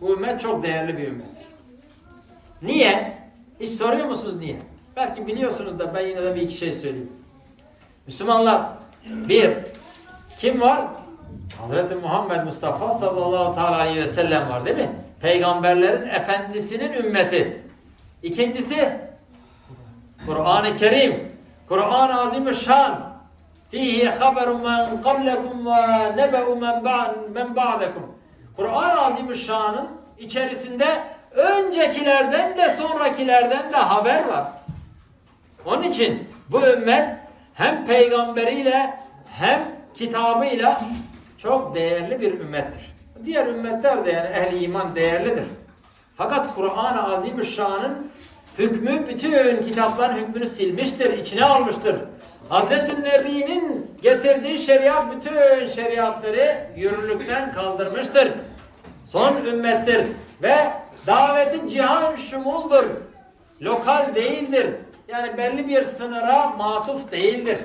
Bu ümmet çok değerli bir ümmet. Niye? Hiç soruyor musunuz niye? Belki biliyorsunuz da ben yine de bir iki şey söyleyeyim. Müslümanlar bir kim var? Hazreti Muhammed Mustafa sallallahu aleyhi ve sellem var değil mi? Peygamberlerin efendisinin ümmeti. İkincisi Kur'an-ı Kerim. Kur'an-ı Azimüşşan. Fihi haberun men qablekum ve nebe'u men ba'dekum. Kur'an-ı Azimüşşan'ın içerisinde öncekilerden de sonrakilerden de haber var. Onun için bu ümmet hem peygamberiyle hem kitabıyla çok değerli bir ümmettir. Diğer ümmetler de yani ehli iman değerlidir. Fakat Kur'an-ı Azimüşşan'ın hükmü bütün kitapların hükmünü silmiştir, içine almıştır. Hazreti Nebi'nin getirdiği şeriat bütün şeriatları yürürlükten kaldırmıştır. Son ümmettir ve daveti cihan şumuldur. Lokal değildir. Yani belli bir sınıra matuf değildir.